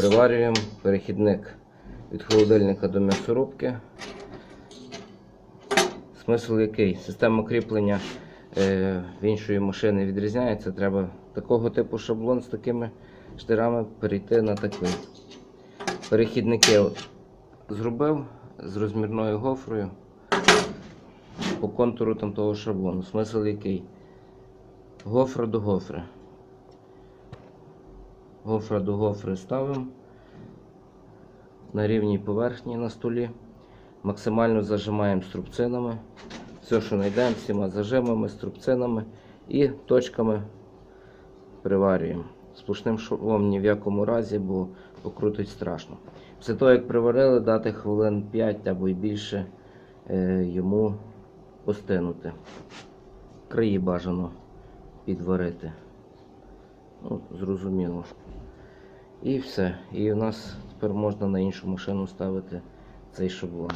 Приварюємо перехідник від холодильника до м'ясорубки. Смисл який? Система кріплення е, в іншої машини відрізняється. Треба такого типу шаблон з такими штирами перейти на такий. Перехідники зробив з розмірною гофрою по контуру там того шаблону. Смисл який? Гофра до гофри. Гофра до гофри ставимо на рівній поверхні на столі. Максимально зажимаємо струбцинами. Все, що знайдемо, всіма зажимами, струбцинами і точками приварюємо. Сплошним швом ні в якому разі, бо покрутить страшно. Після того, як приварили, дати хвилин 5 або й більше е, йому остинути. Краї бажано підварити. Ну, зрозуміло. І все. І у нас тепер можна на іншу машину ставити цей шаблон.